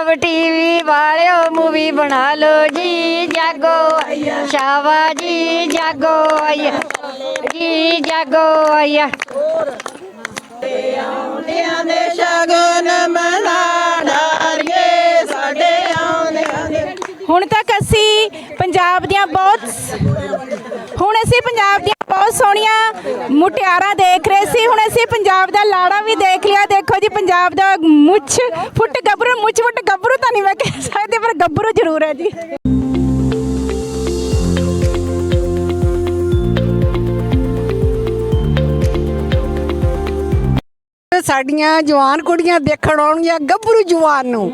Punjab TV ਵਾਲਿਓ movie ਬਣਾ ਲਓ ਜੀ, ਜਾਗੋ ਸ਼ਾਵਾ ਜੀ ਜਾਗੋ ਆਇਆ। ਜੀ, ਜਾਗੋ ਆਇਆ। ਆਉਂਦਿਆਂ ਦੇ ਸ਼ਗਨ ਮਨਾ ਡਾਰੀਏ ਸਾਡੇ ਆਉਂਦਿਆਂ ਦੇ ਹੁਣ ਤੱਕ ਅਸੀਂ ਪੰਜਾਬ ਦੀਆਂ ਬਹੁਤ ਹੁਣ ਅਸੀਂ ਪੰਜਾਬ ਦੀਆਂ ਬਹੁਤ ਸੋਹਣੀਆਂ ਮੁਟਿਆਰਾਂ ਦੇਖ ਰਹੇ ਸੀ। ਹੁਣ ਅਸੀਂ ਪੰਜਾਬ ਦਾ ਲਾੜਾ ਵੀ ਦੇਖ ਲਿਆ। ਦੇਖੋ ਜੀ ਪੰਜਾਬ ਦਾ ਮੁੱਛ ਫੁੱਟ ਗੱਭਰੂ ਮੁੱਛ ਫੁੱਟ ਗੱਭਰੂ ਤਾਂ ਨਹੀਂ ਮੈਂ ਕਹਿ ਸਕਦੀ ਪਰ ਗੱਭਰੂ ਜ਼ਰੂਰ ਹੈ ਜੀ। ਸਾਡੀਆਂ ਜਵਾਨ ਕੁੜੀਆਂ ਦੇਖਣ ਆਉਣਗੀਆਂ ਗੱਭਰੂ ਜਵਾਨ ਨੂੰ।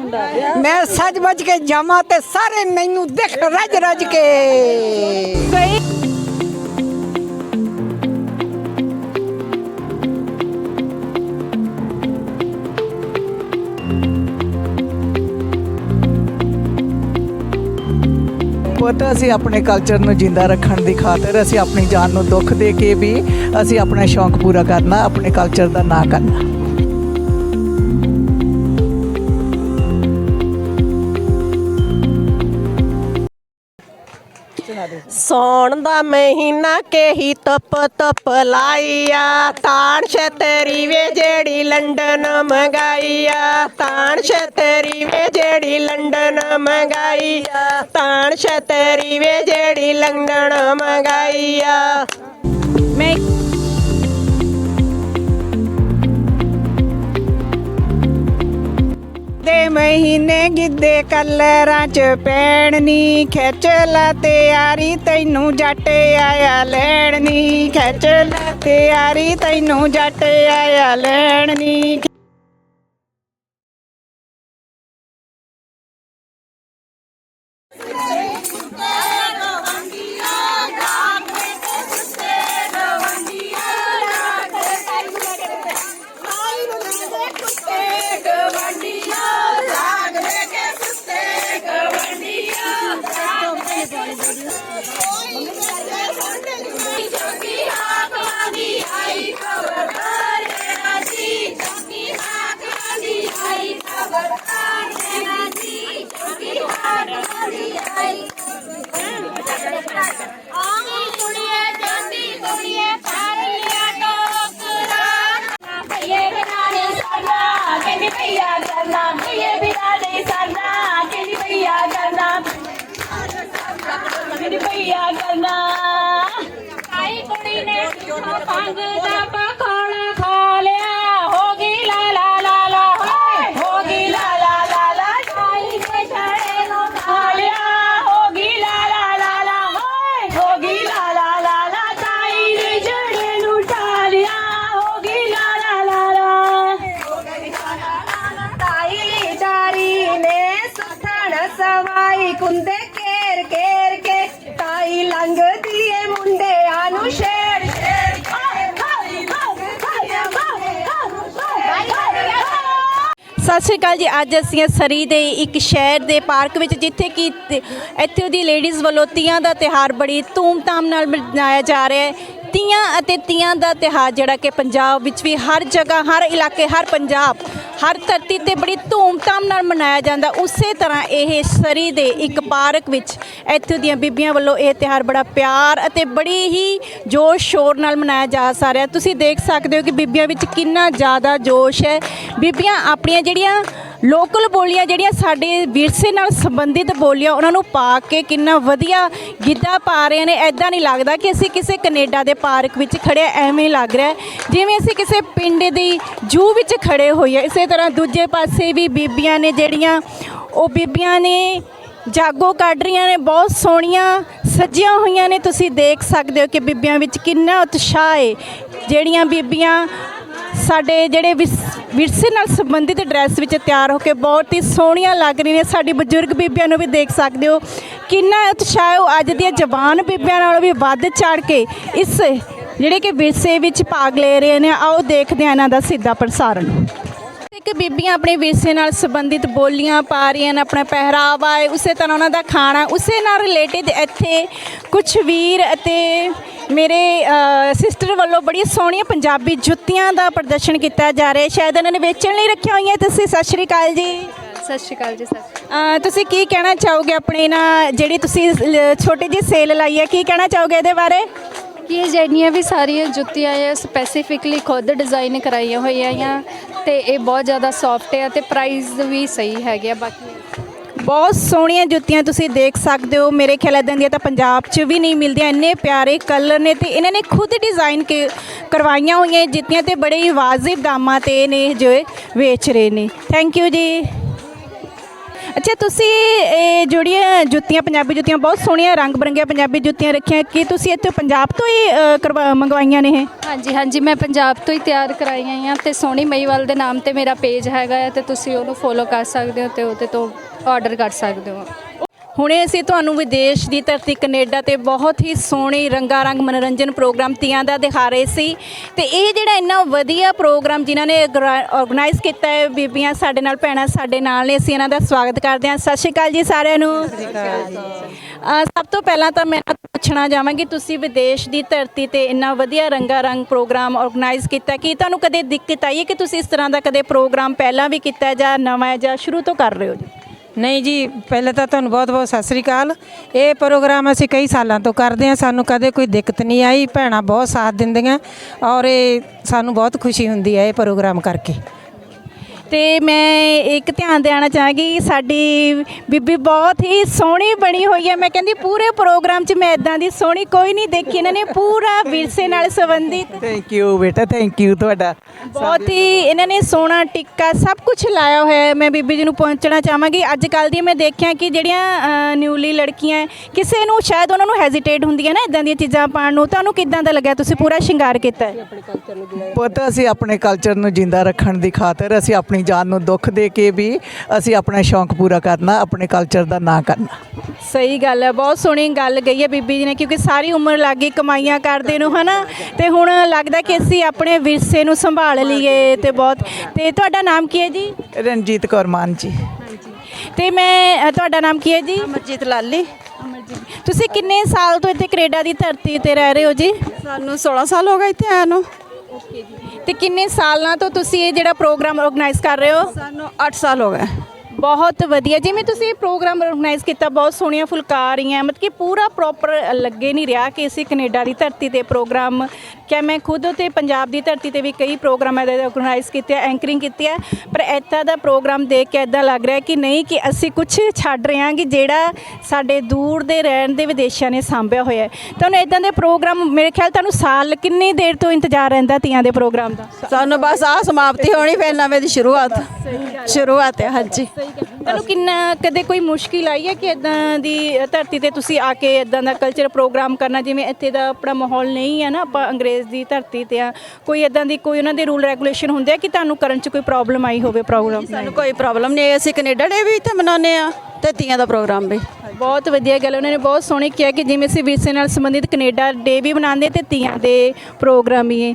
ਮੈਂ ਸੱਜ ਵੱਜ ਕੇ ਜਾਵਾਂ ਤੇ ਸਾਰੇ ਮੈਨੂੰ ਦੇਖ ਰੱਜ ਰੱਜ ਕੇ ਕਈ ਅਸੀਂ ਆਪਣੇ ਕਲਚਰ ਨੂੰ ਜਿੰਦਾ ਰੱਖਣ ਦੀ ਖਾਤਰ ਅਸੀਂ ਆਪਣੀ ਜਾਨ ਨੂੰ ਦੁੱਖ ਦੇ ਕੇ ਵੀ ਅਸੀਂ ਆਪਣਾ ਸ਼ੌਂਕ ਪੂਰਾ ਕਰਨਾ, ਆਪਣੇ ਕਲਚਰ ਦਾ ਨਾਂ ਕਰਨਾ। ਸੌਣ ਦਾ ਮਹੀਨਾ ਕੇਹੀ ਤਪ ਤਪ ਲਾਈਆ ਤਾਣ ਛਤਰੀ ਵੇ ਜਿਹੜੀ ਲੰਡਨ ਮੰਗਾਈਆ ਤਾਣ ਛਤਰੀ ਵੇ ਜਿਹੜੀ ਲੰਡਨ ਮੰਗਾਈਆ ਤਾਣ ਛਤਰੀ ਵੇ ਜਿਹੜੀ ਲੰਡਨ ਮੰਗਾਈਆ ਮੈਂ ਦੇ ਮਹੀਨੇ ਗਿੱਦੇ ਕਲਰਾਂ ਚ ਪੈਣਨੀ ਖਿੱਚ ਲੈ ਤਿਆਰੀ ਤੈਨੂੰ ਜੱਟ ਆਇਆ ਲੈਣਨੀ ਖਿੱਚ ਲੈ ਤਿਆਰੀ ਤੈਨੂੰ ਜੱਟ ਆਇਆ ਲੈਣਨੀ ਸਵਾਈ ਕੇਰ ਕੇਰ ਕੇ, ਤਾਈ ਲੰਘਦੀ ਏ ਮੁੰਡਿਆਂ ਨੂੰ ਸ਼ੇਰ ਸ਼ੇਰ ਸਤਿ ਸ਼੍ਰੀ ਅਕਾਲ ਜੀ, ਅੱਜ ਅਸੀਂ ਹਾਂ ਸਰੀ ਦੇ ਇੱਕ ਸ਼ਹਿਰ ਦੇ ਪਾਰਕ ਵਿੱਚ, ਜਿੱਥੇ ਕਿ ਤ- ਇੱਥੇ ਦੀ ਲੇਡੀਜ਼ ਵੱਲੋਂ ਤੀਆਂ ਦਾ ਤਿਹਾਰ ਬੜੀ ਧੂਮ-ਧਾਮ ਨਾਲ ਮਨਾਇਆ ਜਾ ਰਿਹਾ ਹੈ। ਤੀਆਂ ਅਤੇ ਤੀਆਂ ਦਾ ਤਿਹਾਰ ਜਿਹੜਾ ਕਿ ਪੰਜਾਬ ਵਿੱਚ ਵੀ ਹਰ ਜਗ੍ਹਾ, ਹਰ ਇਲਾਕੇ, ਹਰ ਪੰਜਾਬ, ਹਰ ਧਰਤੀ ਤੇ ਬੜੀ ਧੂਮ-ਧਾਮ ਨਾਲ ਮਨਾਇਆ ਜਾਂਦਾ। ਉਸੇ ਤਰ੍ਹਾਂ ਇਹ ਸਰੀ ਦੇ ਇੱਕ ਪਾਰਕ ਵਿੱਚ ਇੱਥੋਂ ਦੀਆਂ ਬੀਬੀਆਂ ਵੱਲੋਂ ਇਹ ਤਿਹਾਰ ਬੜਾ ਪਿਆਰ ਅਤੇ ਬੜੀ ਹੀ ਜੋਸ਼ ਸ਼ੋਰ ਨਾਲ ਮਨਾਇਆ ਜਾ ਸਾ ਤੁਸੀਂ ਦੇਖ ਸਕਦੇ ਹੋ ਕਿ ਬੀਬੀਆਂ ਵਿੱਚ ਕਿੰਨਾ ਜ਼ਿਆਦਾ ਜੋਸ਼ ਹੈ। ਬੀਬੀਆਂ ਆਪਣੀਆਂ ਜਿਹੜੀਆਂ ਲੋਕਲ ਬੋਲੀਆਂ, ਜਿਹੜੀਆਂ ਸਾਡੇ ਵਿਰਸੇ ਨਾਲ ਸੰਬੰਧਿਤ ਬੋਲੀਆਂ, ਉਹਨਾਂ ਨੂੰ ਪਾ ਕੇ ਕਿੰਨਾ ਵਧੀਆ ਗਿੱਧਾ ਪਾ ਰਹੇ ਨੇ। ਐਦਾਂ ਨਹੀਂ ਲੱਗਦਾ ਕਿ ਅਸੀਂ ਕਿਸੇ ਕੈਨੇਡਾ ਦੇ ਪਾਰਕ ਵਿੱਚ ਖੜੇ ਐਵੇਂ ਲੱਗ ਰਿਹਾ ਜਿਵੇਂ ਅਸੀਂ ਕਿਸੇ ਪਿੰਡ ਦੀ ਜੂ ਵਿੱਚ ਖੜੇ ਹੋਈਏ। ਇਸੇ ਤਰ੍ਹਾਂ ਦੂਜੇ ਪਾਸੇ ਵੀ ਬੀਬੀਆਂ ਨੇ ਜਿਹੜੀਆਂ, ਉਹ ਬੀਬੀਆਂ ਨੇ ਜਾਗੋ ਕੱਢ ਰਹੀਆਂ ਨੇ, ਬਹੁਤ ਸੋਹਣੀਆਂ ਸੱਜੀਆਂ ਹੋਈਆਂ ਨੇ। ਤੁਸੀਂ ਦੇਖ ਸਕਦੇ ਹੋ ਕਿ ਬੀਬੀਆਂ ਵਿੱਚ ਕਿੰਨਾ ਉਤਸ਼ਾਹ ਹੈ। ਜਿਹੜੀਆਂ ਬੀਬੀਆਂ ਸਾਡੇ ਜਿਹੜੇ ਵਿਸ- ਵਿਰਸੇ ਨਾਲ ਸੰਬੰਧਿਤ ਡਰੈਸ ਵਿੱਚ ਤਿਆਰ ਹੋ ਕੇ ਬਹੁਤ ਹੀ ਸੋਹਣੀਆਂ ਲੱਗ ਰਹੀਆਂ ਨੇ। ਸਾਡੀ ਬਜ਼ੁਰਗ ਬੀਬੀਆਂ ਨੂੰ ਵੀ ਦੇਖ ਸਕਦੇ ਹੋ। ਕਿੰਨਾ ਉਤਸ਼ਾਹ ਉਹ ਅੱਜ ਦੀਆਂ ਜਵਾਨ ਬੀਬੀਆਂ ਨਾਲੋਂ ਵੀ ਵੱਧ ਚੜ ਕੇ ਇਸ ਜਿਹੜੇ ਕਿ ਵਿਰਸੇ ਵਿੱਚ ਭਾਗ ਲੈ ਰਹੇ ਨੇ। ਆਓ ਦੇਖਦੇ ਹਾਂ ਇਹਨਾਂ ਦਾ ਸਿੱਧਾ ਪ੍ਰਸਾਰਣ। ਇੱਕ ਬੀਬੀਆਂ ਆਪਣੇ ਵਿਰਸੇ ਨਾਲ ਸੰਬੰਧਿਤ ਬੋਲੀਆਂ ਪਾ ਰਹੀਆਂ ਨੇ ਆਪਣਾ ਪਹਿਰਾਵਾ ਹੈ ਉਸੇ ਤਰ੍ਹਾਂ ਉਹਨਾਂ ਦਾ ਖਾਣਾ ਉਸੇ ਨਾਲ ਰਿਲੇਟਡ ਇੱਥੇ ਕੁਝ ਵੀਰ ਅਤੇ ਮੇਰੇ ਸਿਸਟਰ ਵੱਲੋਂ ਬੜੀ ਸੋਹਣੀਆਂ ਪੰਜਾਬੀ ਜੁੱਤੀਆਂ ਦਾ ਪ੍ਰਦਰਸ਼ਨ ਕੀਤਾ ਜਾ ਰਿਹਾ ਸ਼ਾਇਦ ਇਹਨਾਂ ਨੇ ਵੇਚਣ ਲਈ ਰੱਖੀਆਂ ਹੋਈਆਂ ਤੁਸੀਂ? ਸਤਿ ਸ਼੍ਰੀ ਅਕਾਲ ਜੀ। ਸਤਿ ਸ਼੍ਰੀ ਅਕਾਲ ਜੀ ਸਰ ਤੁਸੀਂ ਕੀ ਕਹਿਣਾ ਚਾਹੋਗੇ ਆਪਣੇ ਨਾ ਜਿਹੜੀ ਤੁਸੀਂ ਛੋਟੀ ਜਿਹੀ ਸੇਲ ਲਾਈ ਹੈ ਕੀ ਕਹਿਣਾ ਚਾਹੋਗੇ ਇਹਦੇ ਬਾਰੇ? ਕਿ ਜਿਹੜੀਆਂ ਵੀ ਸਾਰੀਆਂ ਜੁੱਤੀਆਂ ਆ ਸਪੈਸੀਫਿਕਲੀ ਖੁਦ ਡਿਜ਼ਾਈਨ ਕਰਾਈਆਂ ਹੋਈਆਂ ਆ ਤੇ ਇਹ ਬਹੁਤ ਜ਼ਿਆਦਾ ਸੌਫਟ ਆ ਤੇ ਪ੍ਰਾਈਸ ਵੀ ਸਹੀ ਹੈਗੇ ਆ, ਬਾਕੀ ਬਹੁਤ ਸੋਹਣੀਆਂ ਜੁੱਤੀਆਂ ਤੁਸੀਂ ਦੇਖ ਸਕਦੇ ਹੋ। ਮੇਰੇ ਖਿਆਲ ਇਦਾਂ ਦੀਆਂ ਤਾਂ ਪੰਜਾਬ 'ਚ ਵੀ ਨਹੀਂ ਮਿਲਦੀਆਂ। ਇੰਨੇ ਪਿਆਰੇ ਕਲਰ ਨੇ ਤੇ ਇਹਨਾਂ ਨੇ ਖੁਦ ਡਿਜ਼ਾਈਨ ਕੇ ਕਰਵਾਈਆਂ ਹੋਈਆਂ ਜੁੱਤੀਆਂ ਤੇ ਬੜੇ ਹੀ ਵਾਜਿਬ ਦਾਮਾਂ ਤੇ ਨੇ ਜੋ ਵੇਚ ਰਹੇ ਨੇ। ਥੈਂਕ ਯੂ ਜੀ। ਅੱਛਾ ਤੁਸੀਂ ਇਹ ਜਿਹੜੀਆਂ ਜੁੱਤੀਆਂ ਪੰਜਾਬੀ ਜੁੱਤੀਆਂ ਬਹੁਤ ਸੋਹਣੀਆਂ ਰੰਗ ਬਰੰਗੀਆਂ ਪੰਜਾਬੀ ਜੁੱਤੀਆਂ ਰੱਖੀਆਂ ਕੀ ਤੁਸੀਂ ਇੱਥੇ ਪੰਜਾਬ ਤੋਂ ਹੀ ਅ, ਕਰਵਾ ਮੰਗਵਾਈਆਂ ਨੇ ਇਹ? ਹਾਂਜੀ ਹਾਂਜੀ ਮੈਂ ਪੰਜਾਬ ਤੋਂ ਹੀ ਤਿਆਰ ਕਰਾਈਆਂ ਆ ਤੇ ਸੋਹਣੀ ਮਈਵਾਲ ਦੇ ਨਾਮ ਤੇ ਮੇਰਾ ਪੇਜ ਹੈਗਾ ਆ ਤੇ ਤੁਸੀਂ ਉਹਨੂੰ ਫੋਲੋ ਕਰ ਸਕਦੇ ਹੋ ਤੇ ਉਹਦੇ ਤੋਂ ਆਰਡਰ ਕਰ ਸਕਦੇ ਹੋ। ਹੁਣੇ ਅਸੀਂ ਤੁਹਾਨੂੰ ਵਿਦੇਸ਼ ਦੀ ਧਰਤੀ ਕੈਨੇਡਾ ਤੇ ਬਹੁਤ ਹੀ ਸੋਹਣੀ ਰੰਗਾ ਰੰਗ ਮਨੋਰੰਜਨ ਪ੍ਰੋਗਰਾਮ ਤੀਆਂ ਦਾ ਦਿਖਾ ਰਹੇ ਸੀ। ਤੇ ਇਹ ਜਿਹੜਾ ਇੰਨਾ ਵਧੀਆ ਪ੍ਰੋਗਰਾਮ ਜਿਨ੍ਹਾਂ ਨੇ ਆਰਗੇਨਾਈਜ਼ ਕੀਤਾ ਹੈ ਬੀਬੀਆਂ ਸਾਡੇ ਨਾਲ ਭੈਣਾਂ ਸਾਡੇ ਨਾਲ ਨੇ ਅਸੀਂ ਇਹਨਾਂ ਦਾ ਸਵਾਗਤ ਕਰਦੇ ਹਾਂ। ਸਤਿ ਸ਼੍ਰੀ ਅਕਾਲ ਜੀ ਸਾਰਿਆਂ ਨੂੰ। ਸਭ ਤੋਂ ਪਹਿਲਾਂ ਤਾਂ ਮੈਂ ਪੁੱਛਣਾ ਚਾਹਾਂਗੀ ਤੁਸੀਂ ਵਿਦੇਸ਼ ਦੀ ਧਰਤੀ ਤੇ ਇੰਨਾ ਵਧੀਆ ਰੰਗਾ ਰੰਗ ਪ੍ਰੋਗਰਾਮ ਆਰਗੇਨਾਈਜ਼ ਕੀਤਾ ਕੀ ਤੁਹਾਨੂੰ ਕਦੇ ਦਿੱਕਤ ਆਈ ਹੈ ਕਿ ਤੁਸੀਂ ਇਸ ਤਰ੍ਹਾਂ ਦਾ ਕਦੇ ਪ੍ਰੋਗਰਾਮ ਪਹਿਲਾਂ ਵੀ ਕੀਤਾ ਜਾਂ ਨਵਾਂ ਹੈ ਜਾਂ ਸ਼ੁਰੂ ਤੋਂ ਕਰ ਰਹੇ ਹੋ ਜੀ? ਨਹੀਂ ਜੀ, ਪਹਿਲੇ ਤਾਂ ਤੁਹਾਨੂੰ ਬਹੁਤ-ਬਹੁਤ ਸਤਿ ਸ੍ਰੀ ਅਕਾਲ। ਇਹ ਪ੍ਰੋਗਰਾਮ ਅਸੀਂ ਕਈ ਸਾਲਾਂ ਤੋਂ ਕਰਦੇ ਹਾਂ, ਸਾਨੂੰ ਕਦੇ ਕੋਈ ਦਿੱਕਤ ਨਹੀਂ ਆਈ, ਭੈਣਾਂ ਬਹੁਤ ਸਾਥ ਦਿੰਦੀਆਂ, ਔਰ ਇਹ ਸਾਨੂੰ ਬਹੁਤ ਖੁਸ਼ੀ ਹੁੰਦੀ ਹੈ ਇਹ ਪ੍ਰੋਗਰਾਮ ਕਰਕੇ। ਤੇ ਮੈਂ ਇੱਕ ਧਿਆਨ ਦੇਣਾ ਚਾਹਾਂਗੀ ਸਾਡੀ ਬੀਬੀ ਬਹੁਤ ਹੀ ਸੋਹਣੀ ਬਣੀ ਹੋਈ ਹੈ। ਮੈਂ ਕਹਿੰਦੀ ਪੂਰੇ ਪ੍ਰੋਗਰਾਮ 'ਚ ਮੈਂ ਇਦਾਂ ਦੀ ਸੋਹਣੀ ਕੋਈ ਨਹੀਂ ਦੇਖੀ ਇਹਨਾਂ ਨੇ ਪੂਰਾ ਵਿਰਸੇ ਨਾਲ ਸੰਬੰਧਿਤ। ਥੈਂਕ ਯੂ ਬੇਟਾ ਥੈਂਕ ਯੂ ਤੁਹਾਡਾ। ਬਹੁਤ ਹੀ ਇਹਨਾਂ ਨੇ ਸੋਹਣਾ ਟਿੱਕਾ ਸਭ ਕੁਝ ਲਾਇਆ ਹੋਇਆ ਹੈ। ਮੈਂ ਬੀਬੀ ਜੀ ਨੂੰ ਪਹੁੰਚਣਾ ਚਾਹਾਂਗੀ। ਅੱਜ ਕੱਲ ਦੀ ਮੈਂ ਦੇਖਿਆ ਕਿ ਜਿਹੜੀਆਂ ਨਿਊਲੀ ਲੜਕੀਆਂ ਹੈ, ਕਿਸੇ ਨੂੰ ਸ਼ਾਇਦ ਉਹਨਾਂ ਨੂੰ ਹੈਜ਼ਿਟੇਟ ਹੁੰਦੀ ਹੈ ਨਾ ਇਦਾਂ ਦੀਆਂ ਚੀਜ਼ਾਂ ਪਾਉਣ ਨੂੰ। ਤੁਹਾਨੂੰ ਕਿਦਾਂ ਦਾ ਲੱਗਿਆ? ਤੁਸੀਂ ਪੂਰਾ ਸ਼ਿੰਗਾਰ ਕੀਤਾ ਹੈ। ਪੁੱਤ ਅਸੀਂ ਆਪਣੇ ਕਲਚਰ ਨੂੰ ਜਿੰਦਾ ਰੱਖਣ ਦੀ ਖਾਤਰ ਅਸੀਂ ਆਪਣੀ ਜਾਨ ਨੂੰ ਦੁੱਖ ਦੇ ਕੇ ਵੀ ਅਸੀਂ ਆਪਣਾ ਸ਼ੌਂਕ ਪੂਰਾ ਕਰਨਾ ਆਪਣੇ ਕਲਚਰ ਦਾ ਨਾਂ ਕਰਨਾ। ਸਹੀ ਗੱਲ ਹੈ ਬਹੁਤ ਸੋਹਣੀ ਗੱਲ ਗਈ ਹੈ ਬੀਬੀ ਜੀ ਨੇ ਕਿਉਂਕਿ ਸਾਰੀ ਉਮਰ ਲੱਗ ਗਈ ਕਮਾਈਆਂ ਕਰਦੇ ਨੂੰ ਹਨਾ? ਤੇ ਹੁਣ ਲੱਗਦਾ ਕਿ ਅਸੀਂ ਆਪਣੇ ਵਿਰਸੇ ਨੂੰ ਸੰਭਾਲ ਲਈਏ ਤੇ ਬਹੁਤ। ਤੇ ਤੁਹਾਡਾ ਨਾਮ ਕੀ ਹੈ ਜੀ? ਰਣਜੀਤ ਕੌਰ ਮਾਨ ਜੀ। ਤੇ ਮੈਂ ਤੁਹਾਡਾ ਨਾਮ ਕੀ ਹੈ ਜੀ? ਅਮਰਜੀਤ ਲਾਲੀ। ਅਮਰਜੀਤ। ਤੁਸੀਂ ਕਿੰਨੇ ਸਾਲ ਤੋਂ ਇੱਥੇ ਕੈਨੇਡਾ ਦੀ ਧਰਤੀ ਤੇ ਰਹਿ ਰਹੇ ਹੋ ਜੀ? ਸਾਨੂੰ 16 ਸਾਲ ਹੋ ਗਏ ਇੱਥੇ ਆਇਆ ਨੂੰ। ਤੇ ਕਿੰਨੇ ਸਾਲਾਂ ਤੋਂ ਤੁਸੀਂ ਇਹ ਜਿਹੜਾ ਪ੍ਰੋਗਰਾਮ ਆਰਗੇਨਾਈਜ਼ ਕਰ ਰਹੇ ਹੋ? ਸਾਨੂੰ 8 ਸਾਲ ਹੋ ਗਏ। ਬਹੁਤ ਵਧੀਆ। ਜਿਵੇਂ ਤੁਸੀਂ ਇਹ ਪ੍ਰੋਗਰਾਮ ਆਰਗੇਨਾਈਜ਼ ਕੀਤਾ ਬਹੁਤ ਸੋਹਣੀਆਂ ਫੁਲਕਾਰੀਆਂ ਮਤਲਬ ਕਿ ਪੂਰਾ ਪ੍ਰੋਪਰ ਲੱਗੇ ਨਹੀਂ ਰਿਹਾ ਕਿ ਅਸੀਂ ਕੈਨੇਡਾ ਦੀ ਧਰਤੀ ਤੇ ਪ੍ਰੋਗਰਾਮ ਕਿ ਮੈਂ ਖੁਦ ਤੇ ਪੰਜਾਬ ਦੀ ਧਰਤੀ ਤੇ ਵੀ ਕਈ ਪ੍ਰੋਗਰਾਮ ਇਹਦੇ ਆਰਗੇਨਾਈਜ਼ ਕੀਤੇ ਆ ਐਂਕਰਿੰਗ ਕੀਤੀ ਹੈ ਪਰ ਇੱਦਾਂ ਦਾ ਪ੍ਰੋਗਰਾਮ ਦੇਖ ਕੇ ਇਦਾਂ ਲੱਗ ਰਿਹਾ ਕਿ ਨਹੀਂ ਕਿ ਅਸੀਂ ਕੁਝ ਛੱਡ ਰਹੇ ਹਾਂ ਕਿ ਜਿਹੜਾ ਸਾਡੇ ਦੂਰ ਦੇ ਰਹਿਣ ਦੇ ਵਿਦੇਸ਼ਾਂ ਨੇ ਸਾਂਭਿਆ ਹੋਇਆ ਹੈ। ਤੁਹਾਨੂੰ ਇਦਾਂ ਦੇ ਪ੍ਰੋਗਰਾਮ ਮੇਰੇ ਖਿਆਲ ਤੁਹਾਨੂੰ ਸਾਲ ਕਿੰਨੀ ਦੇਰ ਤੋਂ ਇੰਤਜ਼ਾਰ ਰਹਿੰਦਾ ਤੀਆਂ ਦੇ ਪ੍ਰੋਗਰਾਮ ਦਾ? ਸਾਨੂੰ ਬਸ ਆ ਸਮਾਪਤੀ ਹੋਣੀ ਫਿਰ ਨਵੇਂ ਦੀ ਸ਼ੁਰੂਆਤ। ਸ਼ੁਰੂਆਤ ਹੈ ਹਾਂਜੀ। ਤੁਹਾਨੂੰ ਕਿੰਨਾ ਕਦੇ ਕੋਈ ਮੁਸ਼ਕਿਲ ਆਈ ਹੈ ਕਿ ਇਦਾਂ ਦੀ ਧਰਤੀ ਤੇ ਤੁਸੀਂ ਆ ਕੇ ਇਦਾਂ ਦਾ ਕਲਚਰ ਪ੍ਰੋਗਰਾਮ ਕਰਨਾ ਜਿਵੇਂ ਇੱਥੇ ਦਾ ਆਪਣਾ ਮਾਹੌਲ ਨਹੀਂ ਹੈ ਨਾ ਆਪਾਂ ਅੰਗਰੇਜ਼ ਦੀ ਧਰਤੀ ਤੇ ਆ ਕੋਈ ਇਦਾਂ ਦੀ ਕੋਈ ਉਹਨਾਂ ਦੇ ਰੂਲ ਰੈਗੂਲੇਸ਼ਨ ਹੁੰਦੇ ਆ ਕਿ ਤੁਹਾਨੂੰ ਕਰਨ 'ਚ ਕੋਈ ਪ੍ਰੋਬਲਮ ਆਈ ਹੋਵੇ ਪ੍ਰੋਗਰਾਮ ਸਾਨੂੰ ਕੋਈ ਪ੍ਰੋਬਲਮ ਨਹੀਂ ਅਸੀਂ ਕੈਨੇਡਾ ਡੇ ਵੀ ਇੱਥੇ ਮਨਾਉਂਦੇ ਆ ਤੇ ਤੀਆਂ ਦਾ ਪ੍ਰੋਗਰਾਮ ਵੀ। ਬਹੁਤ ਵਧੀਆ ਗੱਲ ਉਹਨਾਂ ਨੇ ਬਹੁਤ ਸੋਹਣੀ ਕਿਹਾ ਕਿ ਜਿਵੇਂ ਅਸੀਂ ਵਿਰਸੇ ਨਾਲ ਸੰਬੰਧਿਤ ਕੈਨੇਡਾ ਡੇ ਵੀ ਮਨਾਉਂਦੇ ਤੇ ਤੀਆਂ ਦੇ ਪ੍ਰੋਗਰਾਮ ਵੀ। ਹੈ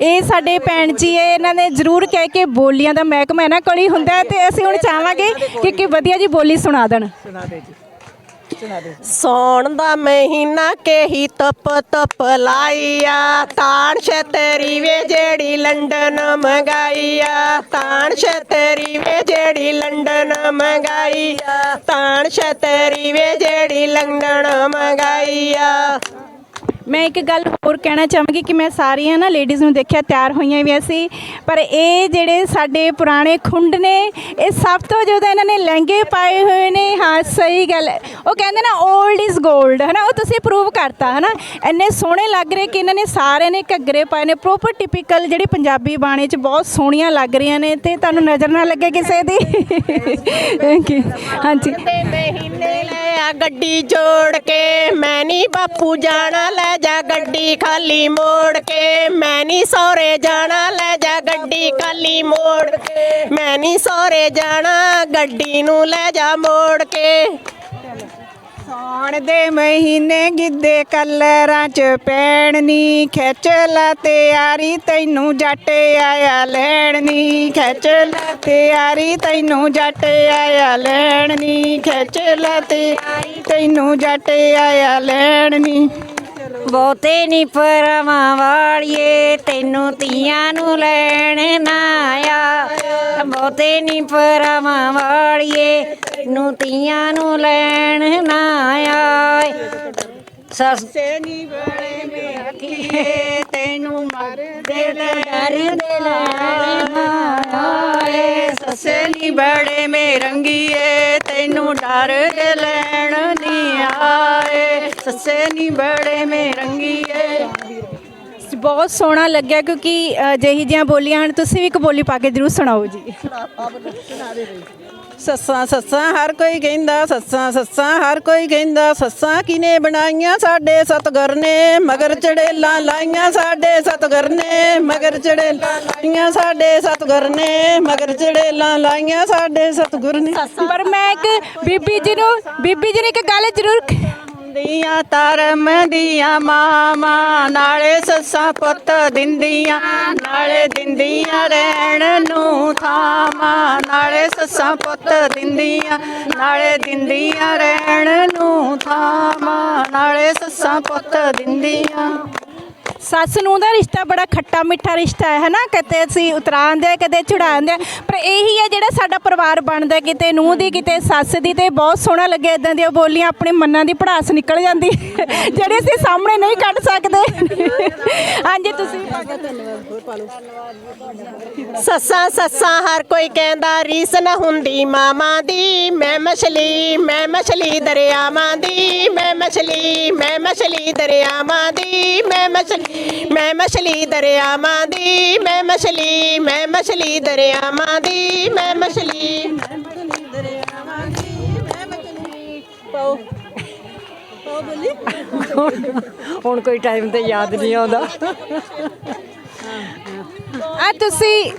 ਇਹ ਸਾਡੇ ਭੈਣ ਜੀ ਹੈ ਇਹਨਾਂ ਨੇ ਜ਼ਰੂਰ ਕਹਿ ਕੇ ਬੋਲੀਆਂ ਦਾ ਮਹਿਕਮਾ ਇਹਨਾਂ ਕੋਲ ਹੀ ਹੁੰਦਾ ਹੈ ਤੇ ਅਸੀਂ ਹੁਣ ਚਾਹਾਂਗੇ ਕਿ ਕਿ ਵਧੀਆ ਜੀ ਬੋਲੀ ਸੁਣਾ ਦੇਣ। ਸੁਣਾ ਦੇ ਜੀ। ਸੁਣਾ ਦੇ ਸੌਣ ਦਾ ਮਹੀਨਾ ਕੇਹੀ ਤਪ ਤਪ ਲਾਈਆ ਤਾਣ ਛਤਰੀ ਵੇ ਜਿਹੜੀ ਲੰਡਨ ਮੰਗਾਈਆ ਤਾਣ ਛਤਰੀ ਵੇ ਜਿਹੜੀ ਲੰਡਨ ਮੰਗਾਈਆ ਤਾਣ ਛਤਰੀ ਵੇ ਜਿਹੜੀ ਲੰਡਨ ਮੰਗਾਈਆ। ਮੈਂ ਇੱਕ ਗੱਲ ਹੋਰ ਕਹਿਣਾ ਚਾਹਾਂਗੀ ਕਿ ਮੈਂ ਸਾਰੀਆਂ ਨਾ ਲੇਡੀਜ਼ ਨੂੰ ਦੇਖਿਆ, ਤਿਆਰ ਹੋਈਆਂ ਵੀ ਸੀ। ਪਰ ਇਹ ਜਿਹੜੇ ਸਾਡੇ ਪੁਰਾਣੇ ਖੁੰਡ ਨੇ, ਇਹ ਸਭ ਤੋਂ ਜਦੋਂ ਇਹਨਾਂ ਨੇ ਲਹਿੰਗੇ ਪਾਏ ਹੋਏ ਨੇ, ਹਾਂ, ਸਹੀ ਗੱਲ ਉਹ ਕਹਿੰਦੇ ਨਾ 올ਡ ਇਜ਼ 골ਡ ਹੈ ਨਾ ਉਹ ਤੁਸੀਂ ਪ੍ਰੂਵ ਕਰਤਾ ਹੈ ਨਾ ਇੰਨੇ ਸੋਹਣੇ ਲੱਗ ਰਹੇ ਕਿ ਇਹਨਾਂ ਨੇ ਸਾਰਿਆਂ ਨੇ ਘੱਗਰੇ ਪਾਏ ਨੇ। ਪ੍ਰੋਪਰ ਟਿਪੀਕਲ ਜਿਹੜੀ ਪੰਜਾਬੀ ਬਾਣੇ 'ਚ ਬਹੁਤ ਸੋਹਣੀਆਂ ਲੱਗ ਰਹੀਆਂ ਨੇ ਤੇ ਤੁਹਾਨੂੰ ਨਜ਼ਰ ਨਾ ਲੱਗੇ ਕਿਸੇ ਦੀ। ਥੈਂਕ ਯੂ ਹਾਂਜੀ। ਮਹੀਨੇ ਲੈ ਆ ਗੱਡੀ ਜੋੜ ਕੇ, ਮੈਂ ਨਹੀਂ ਬਾਪੂ ਜਾਣਾ, ਲੈ ਜਾ ਗੱਡੀ ਖਾਲੀ ਮੋੜ ਕੇ ਮੈਂ ਨਹੀਂ ਸਹੁਰੇ ਜਾਣਾ, ਲੈ ਜਾ ਗੱਡੀ ਖਾਲੀ ਮੋੜ ਕੇ। ਮੈਂ ਨਹੀਂ ਸਹੁਰੇ ਜਾਣਾ, ਗੱਡੀ ਨੂੰ ਲੈ ਜਾ ਮੋੜ ਕੇ। ਸਾਉਣ ਦੇ ਮਹੀਨੇ ਗਿੱਧੇ ਕਲਰਾਂ ਚ ਪੈਣਨੀ ਖਿੱਚ ਲਾ ਤਿਆਰੀ ਤੈਨੂੰ ਜੱਟ ਆਇਆ ਲੈਣਨੀ ਖਿੱਚ ਲਾ ਤਿਆਰੀ ਤੈਨੂੰ ਜੱਟ ਆਇਆ ਲੈਣਨੀ ਖਿੱਚ ਲਾ ਤਿਆਰੀ ਤੈਨੂੰ ਜੱਟ ਆਇਆ ਲੈਣਨੀ ਬਹੁਤੇ ਨੀ ਪਰਵਾਂ ਵਾਲੀਏ, ਤੈਨੂੰ ਤੀਆਂ ਨੂੰ ਲੈਣ ਨਾ ਆ ਬਹੁਤੇ ਨੀ ਪਰਵਾਂ ਵਾਲੀਏ, ਤੈਨੂੰ ਤੀਆਂ ਨੂੰ ਲੈਣ ਨਾ ਆਏ ਸੱਸ ਨੀ ਮੇਖੀਏ ਤੈਨੂੰ ਮਰਦੇ ਡਰ ਦੇ ਲੈਣ ਨਾ ਸੱਸੇ ਨੀ ਬੜੇ ਮੇਰੰਗੀਏ ਤੈਨੂੰ ਡਰ ਦੇ ਲੈਣ ਨਹੀਂ ਆਏ। ਸੱਸੇ ਨੀ ਬੜੇ ਮੇਰੰਗੀਏ ਬਹੁਤ ਸੋਹਣਾ ਲੱਗਿਆ ਕਿਉਂਕਿ ਅ, ਜਿਹੀ ਜਿਹੀਆਂ ਬੋਲੀਆਂ ਹਨ ਤੁਸੀਂ ਵੀ ਇੱਕ ਬੋਲੀ ਪਾ ਕੇ ਜਰੂਰ ਸੁਣਾਓ ਜੀ। ਸੱਸਾਂ ਸੱਸਾਂ, ਹਰ ਕੋਈ ਕਹਿੰਦਾ ਸੱਸਾਂ ਸੱਸਾਂ, ਹਰ ਕੋਈ ਕਹਿੰਦਾ ਸੱਸਾਂ, ਕਿਨੇ ਬਣਾਈਆਂ ਸਾਡੇ ਸਤਗੁਰ ਨੇ ਮਗਰ ਚੜੇਲਾਂ ਲਾਈਆਂ ਸਾਡੇ ਸਤਗੁਰ ਨੇ ਮਗਰ ਚੜੇਲਾਂ ਲਾਈਆਂ ਸਾਡੇ ਸਤਗੁਰ ਨੇ ਮਗਰ ਚੜੇਲਾਂ ਲਾਈਆਂ ਸਾਡੇ ਸਤਗੁਰ ਨੇ ਪਰ ਮੈਂ ਇੱਕ ਬੀਬੀ ਜੀ ਨੂੰ, ਬੀਬੀ ਜੀ ਨੂੰ ਇੱਕ ਗੱਲ ਜਰੂਰ ਦੀਆਂ ਧਰਮ ਦੀਆਂ ਮਾਵਾਂ, ਨਾਲੇ ਸੱਸਾਂ ਪੁੱਤ ਦਿੰਦੀਆਂ, ਨਾਲੇ ਦਿੰਦੀਆਂ ਰਹਿਣ ਨੂੰ ਥਾਵਾਂ, ਨਾਲੇ ਸੱਸਾਂ ਪੁੱਤ ਦਿੰਦੀਆਂ, ਨਾਲੇ ਦਿੰਦੀਆਂ ਰਹਿਣ ਨੂੰ ਥਾਵਾਂ, ਨਾਲੇ ਸੱਸਾਂ ਪੁੱਤ ਦਿੰਦੀਆਂ। ਸੱਸ ਨੂੰ ਦਾ ਰਿਸ਼ਤਾ ਬੜਾ ਖੱਟਾ ਮਿੱਠਾ ਰਿਸ਼ਤਾ ਹੈ, ਹਨਾ? ਕਿਤੇ ਅਸੀਂ ਉਤਰਾਉਂਦੇ ਕਦੇ ਚੜਾਉਂਦੇ। ਪਰ ਇਹੀ ਹੈ ਜਿਹੜਾ ਸਾਡਾ ਪਰਿਵਾਰ ਬਣਦਾ ਕਿਤੇ ਨੂੰਹ ਦੀ, ਕਿਤੇ ਸੱਸ ਦੀ, ਤੇ ਬਹੁਤ ਸੋਹਣਾ ਲੱਗਿਆ ਇਦਾਂ ਦੀਆਂ ਬੋਲੀਆਂ, ਆਪਣੇ ਮਨਾਂ ਦੀ ਪੜਾਸ ਨਿਕਲ ਜਾਂਦੀ। ਜਿਹੜੇ ਅਸੀਂ ਸਾਹਮਣੇ ਨਹੀਂ ਕੱਢ ਸਕਦੇ। ਹਾਂਜੀ, ਤੁਸੀਂ ਸੱਸਾਂ ਸੱਸਾਂ ਹਰ ਕੋਈ ਕਹਿੰਦਾ ਰੀਸ ਨਾ ਹੁੰਦੀ ਮਾਵਾਂ ਦੀ। ਮੈਂ ਮਛਲੀ ਮੈਂ ਮਛਲੀ ਦਰਿਆਵਾਂ ਦੀ। ਮੈਂ ਮਛਲੀ ਮੈਂ ਮਛਲੀ ਦਰਿਆਵਾਂ ਦੀ। ਮੈਂ ਮਛਲੀ ਮੈਂ ਮਛਲੀ ਦਰਿਆਵਾਂ ਦੀ। ਮੈਂ ਮਛਲੀ ਮੈਂ ਮਛਲੀ ਦਰਿਆਵਾਂ ਦੀ। ਮੈਂ ਮਛਲੀ ਹੁਣ ਕੋਈ ਟਾਈਮ ਤੇ ਯਾਦ ਨਹੀਂ ਆਉਂਦਾ। ਆ ਤੁਸੀਂ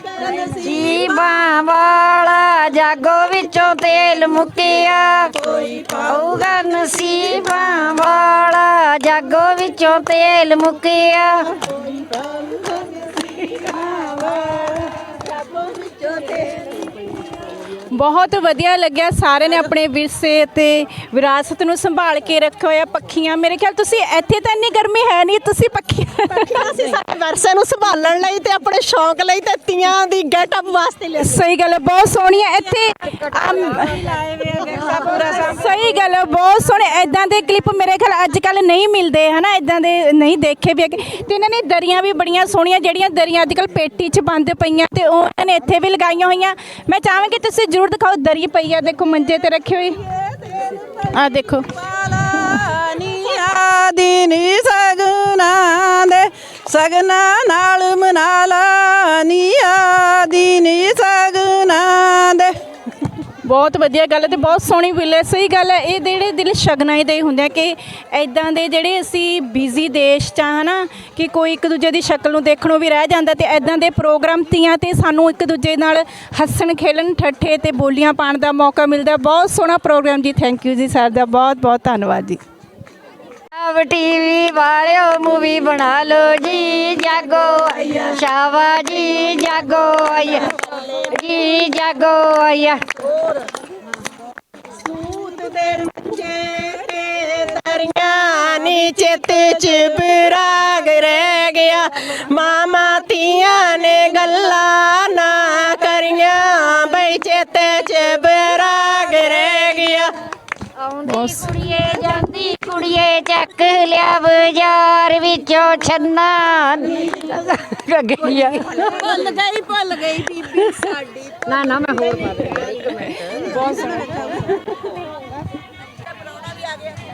ਜੀਵਾਂ ਵਾਲਾ ਜਾਗੋ ਵਿੱਚੋਂ ਤੇਲ ਮੁੱਕਿਆ। ਕੋਈ ਪਾਊਗਾ ਨਸੀਬਾਂ ਵਾਲਾ ਜਾਗੋ ਵਿੱਚੋਂ ਤੇਲ ਮੁੱਕਿਆ। ਬਹੁਤ ਵਧੀਆ ਲੱਗਿਆ। ਸਾਰਿਆਂ ਨੇ ਆਪਣੇ ਵਿਰਸੇ ਤੇ ਵਿਰਾਸਤ ਨੂੰ ਸੰਭਾਲ ਕੇ ਰੱਖਿਆ ਹੋਇਆ ਪੱਖੀਆਂ। ਮੇਰੇ ਖਿਆਲ ਤੁਸੀਂ ਇੱਥੇ ਤਾਂ ਇੰਨੀ ਗਰਮੀ ਹੈ ਨਹੀਂ ਤੁਸੀਂ ਪੱਖੀਆਂ ਅਸੀਂ ਸਾਡੇ ਵਰਸੇ ਨੂੰ ਸੰਭਾਲਣ ਲਈ ਤੇ ਆਪਣੇ ਸ਼ੌਂਕ ਲਈ ਤੇ ਤੀਆਂ ਦੀ ਗੈਟਅਪ ਵਾਸਤੇ ਲਿਆ ਸਹੀ ਗੱਲ ਹੈ ਬਹੁਤ ਸੋਹਣੀ ਹੈ। ਇੱਥੇ ਸਹੀ ਗੱਲ ਹੈ ਬਹੁਤ ਸੋਹਣੇ। ਐਦਾਂ ਦੇ ਕਲਿੱਪ ਮੇਰੇ ਖਿਆਲ ਅੱਜ ਕੱਲ ਨਹੀਂ ਮਿਲਦੇ ਹਨਾ? ਐਦਾਂ ਦੇ ਨਹੀਂ ਦੇਖੇ ਵੀ। ਤੇ ਇਹਨਾਂ ਨੇ ਦਰੀਆਂ ਵੀ ਬੜੀਆਂ ਸੋਹਣੀਆਂ ਜਿਹੜੀਆਂ ਦਰੀਆਂ ਅੱਜ ਕੱਲ ਪੇਟੀ 'ਚ ਬੰਦ ਪਈਆਂ ਤੇ ਉਹ ਇਹਨਾਂ ਨੇ ਇੱਥੇ ਵੀ ਲਗਾਈਆਂ ਹੋਈਆਂ। ਮੈਂ ਚਾਹਾਂਗੀ ਤੁਸੀਂ ਜ਼ਰੂਰ ਦਿਖਾਓ, ਦਰੀ ਪਈ ਆ, ਦੇਖੋ ਮੰਜੇ ਤੇ ਰੱਖੀ ਹੋਈ। ਆ ਦੇਖੋ। ਨੀ ਆਦੀ ਨੀ ਸਗਨਾ ਦੇ, ਸਗਨਾ ਨਾਲ ਮਨਾ ਲਾ ਨੀ ਸਗਨਾ ਬਹੁਤ ਵਧੀਆ ਗੱਲ ਹੈ ਤੇ ਬਹੁਤ ਸੋਹਣੀ ਬਿੱਲ ਹੈ, ਸਹੀ ਗੱਲ ਹੈ। ਇਹ ਜਿਹੜੇ ਦਿਲ ਸ਼ਗਨਾਂ ਦੇ ਹੀ ਹੁੰਦੇ ਆ ਕਿ ਐਦਾਂ ਦੇ ਜਿਹੜੇ ਅਸੀਂ ਬਿਜ਼ੀ ਦੇਸ਼ ਚ ਆ ਹਨਾ ਕਿ ਕੋਈ ਇੱਕ ਦੂਜੇ ਦੀ ਸ਼ਕਲ ਨੂੰ ਦੇਖਣੋਂ ਵੀ ਰਹਿ ਜਾਂਦਾ ਤੇ ਐਦਾਂ ਦੇ ਪ੍ਰੋਗਰਾਮ ਤੀਆਂ ਤੇ ਸਾਨੂੰ ਇੱਕ ਦੂਜੇ ਨਾਲ ਹੱਸਣ, ਖੇਲਣ, ਠੱਠੇ ਤੇ ਬੋਲੀਆਂ ਪਾਉਣ ਦਾ ਮੌਕਾ ਮਿਲਦਾ। ਬਹੁਤ ਸੋਹਣਾ ਪ੍ਰੋਗਰਾਮ ਜੀ ਥੈਂਕ ਯੂ ਜੀ ਸਰ ਦਾ ਬਹੁਤ ਬਹੁਤ ਧੰਨਵਾਦ ਜੀ। ਆਵ ਟੀਵੀ ਵਾਲਿਓ ਮੂਵੀ ਬਣਾ ਲਓ ਜੀ, ਜਾਗੋ ਸ਼ਾਵਾ ਜੀ, ਜਾਗੋ ਆਇਆ। ਜੀ, ਜਾਗੋ ਆਇਆ। ਸੂਤ ਦੇ ਮੰਜੇ ਤੇ ਦਰੀਆਂ ਨੀ ਚੇਤੇ ਚ ਬਿਰਾਗ ਰਹਿ ਗਿਆ। ਮਾਮਾ ਤੀਆਂ ਨੇ ਗੱਲਾਂ ਨਾ ਕਰੀਆਂ, ਬਈ ਚੇਤੇ ਚ ਆਉਂਦੀ ਕੁੜੀਏ ਜਾਂਦੀ ਕੁੜੀਏ ਚੱਕ ਲਿਆ ਬਾਜ਼ਾਰ ਵਿੱਚੋਂ ਛੰਨਾ। ਭੁੱਲ ਗਈ ਭੁੱਲ ਗਈ ਬੀਬੀ ਸਾਡੀ। ਨਾ ਨਾ ਮੈਂ ਹੋਰ ਪਾ ਦੇ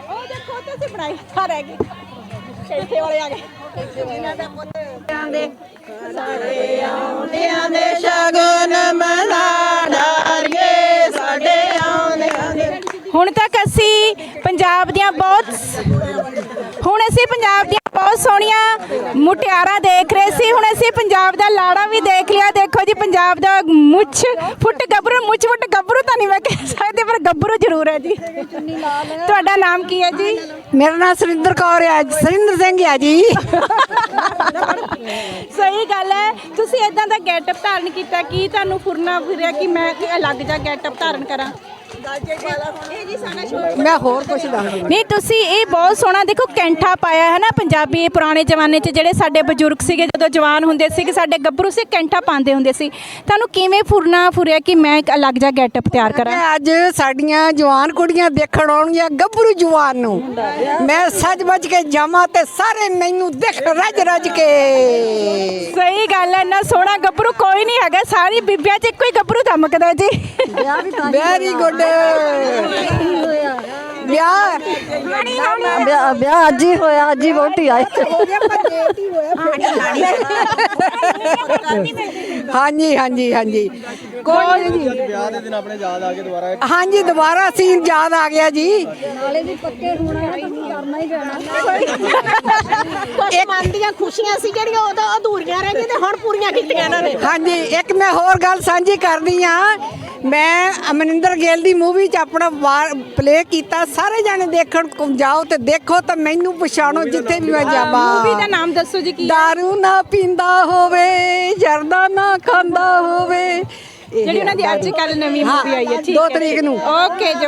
ਉਹ ਦੇਖੋ ਤੁਸੀਂ ਬਣਾਈ। ਆ ਰਹਿ ਗਈ। ਕੈਸੇ ਵਾਲੇ ਆ ਗਏ। ਜਿਨ੍ਹਾਂ ਦਾ ਪੁੱਤ ਆਉਂਦਿਆਂ ਦੇ ਸ਼ਗਨ ਮਨਾ ਹੁਣ ਤੱਕ ਅਸੀਂ ਪੰਜਾਬ ਦੀਆਂ ਬਹੁਤ ਹੁਣ ਅਸੀਂ ਪੰਜਾਬ ਦੀਆਂ ਬਹੁਤ ਸੋਹਣੀਆਂ ਮੁਟਿਆਰਾਂ ਦੇਖ ਰਹੇ ਸੀ। ਹੁਣ ਅਸੀਂ ਪੰਜਾਬ ਦਾ ਲਾੜਾ ਵੀ ਦੇਖ ਲਿਆ। ਦੇਖੋ ਜੀ ਪੰਜਾਬ ਦਾ ਮੁੱਛ ਫੁੱਟ ਗੱਭਰੂ ਮੁੱਛ ਫੁੱਟ ਗੱਭਰੂ ਤਾਂ ਨਹੀਂ ਮੈਂ ਕਹਿ ਸਕਦੀ ਪਰ ਗੱਭਰੂ ਜ਼ਰੂਰ ਹੈ ਜੀ। ਤੁਹਾਡਾ ਨਾਮ ਕੀ ਹੈ ਜੀ? ਮੇਰਾ ਨਾਮ ਸੁਰਿੰਦਰ ਕੌਰ ਹੈ। ਸੁਰਿੰਦਰ ਸਿੰਘ ਹੈ ਜੀ। ਸਹੀ ਗੱਲ ਹੈ। ਤੁਸੀਂ ਇਦਾਂ ਦਾ ਗੈਟਅਪ ਧਾਰਨ ਕੀਤਾ ਕੀ ਤੁਹਾਨੂੰ ਫੁਰਨਾ ਫਿਰਿਆ ਕਿ ਮੈਂ ਅਲੱਗ ਜਿਹਾ ਗੈਟਅਪ ਧਾਰਨ ਕਰਾਂ? ਮੈਂ ਹੋਰ ਕੁਝ ਦੱਸ ਨਹੀਂ ਤੁਸੀਂ ਇਹ ਬਹੁਤ ਸੋਹਣਾ ਦੇਖੋ ਕੈਂਠਾ ਪਾਇਆ ਹੈ ਨਾ ਪੰਜਾਬੀ ਪੁਰਾਣੇ ਜ਼ਮਾਨੇ 'ਚ ਜਿਹੜੇ ਸਾਡੇ ਬਜ਼ੁਰਗ ਸੀਗੇ ਜਦੋਂ ਜਵਾਨ ਹੁੰਦੇ ਸੀਗੇ ਸਾਡੇ ਗੱਭਰੂ ਸੀ ਕੈਂਠਾ ਪਾਉਂਦੇ ਹੁੰਦੇ ਸੀ। ਤੁਹਾਨੂੰ ਕਿਵੇਂ ਫੁਰਨਾ ਫੁਰਿਆ ਕਿ ਮੈਂ ਇੱਕ ਅਲੱਗ ਜਿਹਾ ਗੈਟਅਪ ਤਿਆਰ ਕਰਾਂ? ਅੱਜ ਸਾਡੀਆਂ ਜਵਾਨ ਕੁੜੀਆਂ ਦੇਖਣ ਆਉਣਗੀਆਂ ਗੱਭਰੂ ਜਵਾਨ ਨੂੰ। ਮੈਂ ਸੱਜ ਵੱਜ ਕੇ ਜਾਵਾਂ ਤੇ ਸਾਰੇ ਮੈਨੂੰ ਦੇਖ ਰੱਜ ਰੱਜ ਕੇ। ਸਹੀ ਗੱਲ ਹੈ ਨਾ ਸੋਹਣਾ ਗੱਭਰੂ ਕੋਈ ਨਹੀਂ ਹੈਗਾ ਸਾਰੀ ਬੀਬੀਆਂ 'ਚ ਇੱਕੋ ਹੀ ਗੱਭਰੂ ਧਮਕਦਾ ਜੀ। ਵੈਰੀ ਗੁੱਡ ਵਿਆਹ ਵਿਆਹ ਵਿਆਹ ਅੱਜ ਹੀ ਹੋਇਆ ਅੱਜ ਹੀ ਵੋਟੀ ਆਈ। ਹਾਂਜੀ ਹਾਂਜੀ ਹਾਂਜੀ। ਕੋਈ ਨਹੀਂ ਵਿਆਹ ਦੇ ਦਿਨ ਆਪਣੇ ਯਾਦ ਆ ਕੇ ਦੁਬਾਰਾ। ਹਾਂਜੀ ਦੁਬਾਰਾ ਸੀਨ ਯਾਦ ਆ ਗਿਆ ਜੀ। ਕੁਝ ਮਨ ਦੀਆਂ ਖੁਸ਼ੀਆਂ ਸੀ ਜਿਹੜੀਆਂ ਉਦੋਂ ਅਧੂਰੀਆਂ ਰਹਿ ਗਈਆਂ ਤੇ ਹੁਣ ਪੂਰੀਆਂ ਕੀਤੀਆਂ ਇਹਨਾਂ ਨੇ। ਹਾਂਜੀ ਇੱਕ ਮੈਂ ਹੋਰ ਗੱਲ ਸਾਂਝੀ ਕਰਦੀ ਆ। ਮੈਂ ਅਮਰਿੰਦਰ ਗਿੱਲ ਦੀ ਮੂਵੀ 'ਚ ਆਪਣਾ ਪਲੇ ਕੀਤਾ ਸਾਰੇ ਜਾਣੇ ਦੇਖਣ ਕੋ ਜਾਓ ਤੇ ਦੇਖੋ ਤਾਂ ਮੈਨੂੰ ਪਛਾਣੋ ਜਿੱਥੇ ਵੀ ਮੈਂ ਮੂਵੀ ਜਾਵਾਂ। ਦਾ ਨਾਮ ਦੱਸੋ ਜੀ ਕੀ ਦਾਰੂ ਨਾ ਪੀਂਦਾ ਹੋਵੇ ਜਰਦਾ ਨਾ ਖਾਂਦਾ ਹੋਵੇ। ਜਿਹੜੀ ਉਹਨਾਂ ਦੀ ਅੱਜ ਕੱਲ ਨਵੀਂ ਮੂਵੀ ਆਈ ਹੈ ਠੀਕ ਦੋ ਹੈ ਤਰੀਕ ਨੂੰ। ਓਕੇ ਜੀ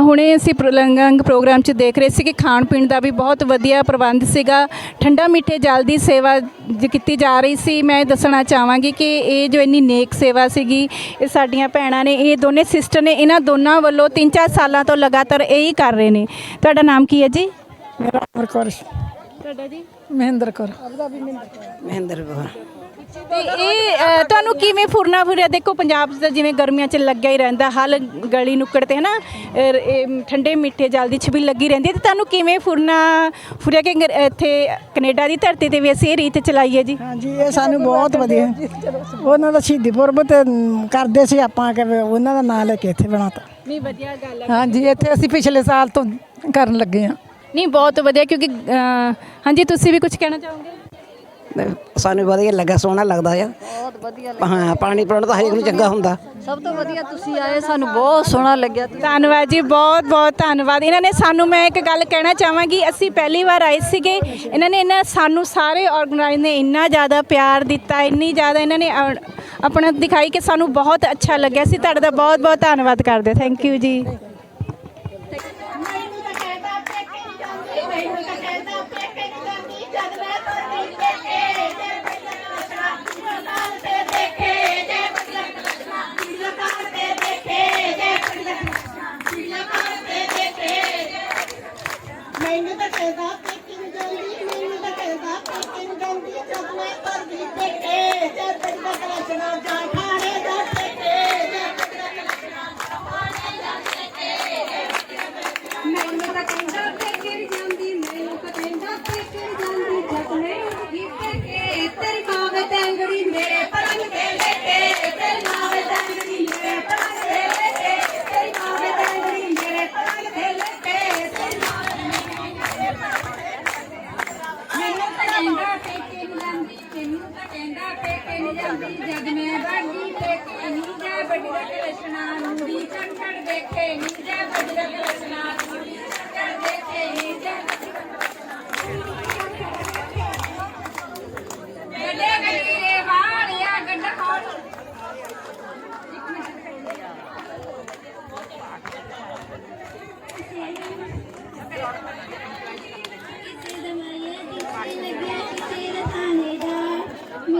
ਹੁਣੇ ਅਸੀਂ ਪ੍ਰਲੰਗੰਗ ਪ੍ਰੋਗਰਾਮ 'ਚ ਦੇਖ ਰਹੇ ਸੀ ਕਿ ਖਾਣ ਪੀਣ ਦਾ ਵੀ ਬਹੁਤ ਵਧੀਆ ਪ੍ਰਬੰਧ ਸੀਗਾ। ਠੰਡਾ ਮਿੱਠੇ ਜਲ ਦੀ ਸੇਵਾ ਜ- ਕੀਤੀ ਜਾ ਰਹੀ ਸੀ। ਮੈਂ ਦੱਸਣਾ ਚਾਹਾਂਗੀ ਕਿ ਇਹ ਜੋ ਇੰਨੀ ਨੇਕ ਸੇਵਾ ਸੀਗੀ ਇਹ ਸਾਡੀਆਂ ਭੈਣਾਂ ਨੇ ਇਹ ਦੋਨੇ ਸਿਸਟਰ ਨੇ ਇਹਨਾਂ ਦੋਨਾਂ ਵੱਲੋਂ 3-4 ਸਾਲਾਂ ਤੋਂ ਲਗਾਤਾਰ ਇਹ ਹੀ ਕਰ ਰਹੇ ਨੇ। ਤੁਹਾਡਾ ਨਾਮ ਕੀ ਹੈ ਜੀ? ਮੇਰਾ ਉਮਰ ਕੌਰ ਤੁਹਾਡਾ ਜੀ? ਮਹਿੰਦਰ ਕੌਰ। ਮਹਿੰਦਰ ਕੌਰ। ਤੇ ਇਹ ਅ, ਤੁਹਾਨੂੰ ਕਿਵੇਂ ਫੁਰਨਾ ਫੁਰਿਆ? ਦੇਖੋ ਪੰਜਾਬ 'ਚ ਤਾਂ ਜਿਵੇਂ ਗਰਮੀਆਂ 'ਚ ਲੱਗਿਆ ਹੀ ਰਹਿੰਦਾ ਹਲ ਗਲੀ ਨੁੱਕੜ ਤੇ ਹਨਾ? ਅ, ਇਹ ਠੰਡੇ ਮਿੱਠੇ ਜਲ ਦੀ ਛਬੀਲ ਲੱਗੀ ਰਹਿੰਦੀ ਹੈ ਤੇ ਤੁਹਾਨੂੰ ਕਿਵੇਂ ਫੁਰਨਾ ਫੁਰਿਆ ਕਿ ਅੰਗਰ- ਇੱਥੇ ਕੈਨੇਡਾ ਦੀ ਧਰਤੀ ਤੇ ਵੀ ਅਸੀਂ ਇਹ ਰੀਤ ਚਲਾਈਏ ਜੀ? ਹਾਂਜੀ ਇਹ ਸਾਨੂੰ ਬਹੁਤ ਵਧੀਆ। ਉਹਨਾਂ ਦਾ ਸ਼ਹੀਦੀ ਪੁਰਬ ਤੇ ਮ, ਕਰਦੇ ਸੀ ਆਪਾਂ ਕਿ ਵੀ ਉਹਨਾਂ ਦਾ ਨਾਂ ਲੈ ਕੇ ਇੱਥੇ ਬਣਾਤਾ। ਨਹੀਂ ਵਧੀਆ ਗੱਲ ਹੈ। ਹਾਂਜੀ ਇੱਥੇ ਅਸੀਂ ਪਿਛਲੇ ਸਾਲ ਤੋਂ ਕਰਨ ਲੱਗੇ ਆ ਨਹੀਂ ਬਹੁਤ ਵਧੀਆ ਕਿਉਂਕਿ ਅ, ਹਾਂਜੀ ਤੁਸੀਂ ਵੀ ਕੁਝ ਕਹਿਣਾ ਚਾਹੋਗੇ? ਸਾਨੂੰ ਵਧੀਆ ਲੱਗਾ ਸੋਹਣਾ ਲੱਗਦਾ ਆ। ਬਹੁਤ ਵਧੀਆ ਹਾਂ ਪਾਣੀ ਪਿਲਾਉਣਾ ਤਾਂ ਹਰੇਕ ਨੂੰ ਚੰਗਾ ਹੁੰਦਾ। ਸਭ ਤੋਂ ਵਧੀਆ ਤੁਸੀਂ ਆਏ ਸਾਨੂੰ ਬਹੁਤ ਸੋਹਣਾ ਲੱਗਿਆ। ਧੰਨਵਾਦ ਜੀ ਬਹੁਤ ਬਹੁਤ ਧੰਨਵਾਦ। ਇਹਨਾਂ ਨੇ ਸਾਨੂੰ ਮੈਂ ਇੱਕ ਗੱਲ ਕਹਿਣਾ ਚਾਹਾਂਗੀ ਅਸੀਂ ਪਹਿਲੀ ਵਾਰ ਆਏ ਸੀਗੇ। ਇਹਨਾਂ ਨੇ ਇਹਨਾਂ ਸਾਨੂੰ ਸਾਰੇ ਆਰਗੇਨਾਈਜ਼ ਨੇ ਇੰਨਾ ਜ਼ਿਆਦਾ ਪਿਆਰ ਦਿੱਤਾ ਇੰਨੀ ਜ਼ਿਆਦਾ ਇਹਨਾਂ ਨੇ ਅ- ਆਪਣਾ ਦਿਖਾਈ ਕਿ ਸਾਨੂੰ ਬਹੁਤ ਅੱਛਾ ਲੱਗਿਆ। ਸੀ ਤੁਹਾਡਾ ਦਾ ਬਹੁਤ ਬਹੁਤ ਧੰਨਵਾਦ ਕਰਦੇ ਥੈਂਕ ਯੂ ਜੀ।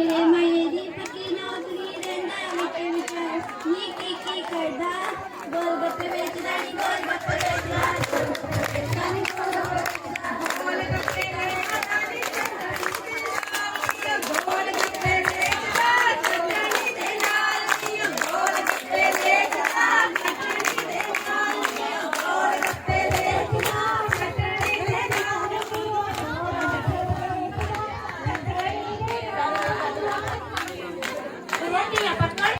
ਮੇਰੇ